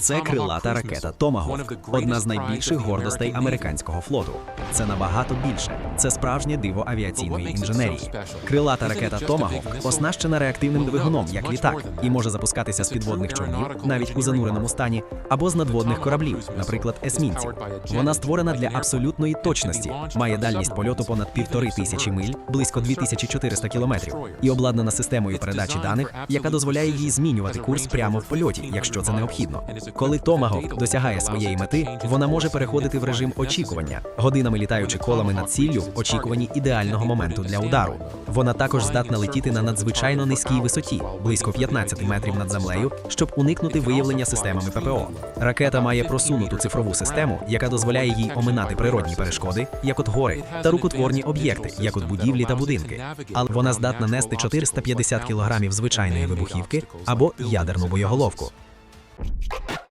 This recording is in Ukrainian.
Це крилата ракета Томагавк, одна з найбільших гордостей американського флоту. Це набагато більше. Це справжнє диво авіаційної інженерії. Крилата ракета Томагавк оснащена реактивним двигуном, як літак, і може запускатися з підводних човнів, навіть у зануреному стані, або з надводних кораблів, наприклад, есмінців. Вона створена для абсолютної точності, має дальність польоту понад півтори тисячі миль, близько 2400 кілометрів, і обладнана системою передачі даних, яка дозволяє їй змінювати курс прямо в польоті, якщо це необхідно. Коли Томагавк досягає своєї мети, вона може переходити в режим очікування, годинами літаючи колами над ціллю в очікуванні ідеального моменту для удару. Вона також здатна летіти на надзвичайно низькій висоті, близько 15 метрів над землею, щоб уникнути виявлення системами ППО. Ракета має просунуту цифрову систему, яка дозволяє їй оминати природні перешкоди, як от гори, та рукотворні об'єкти, як от будівлі та будинки. Але вона здатна нести 450 кілограмів звичайної вибухівки або ядерну боєголовку.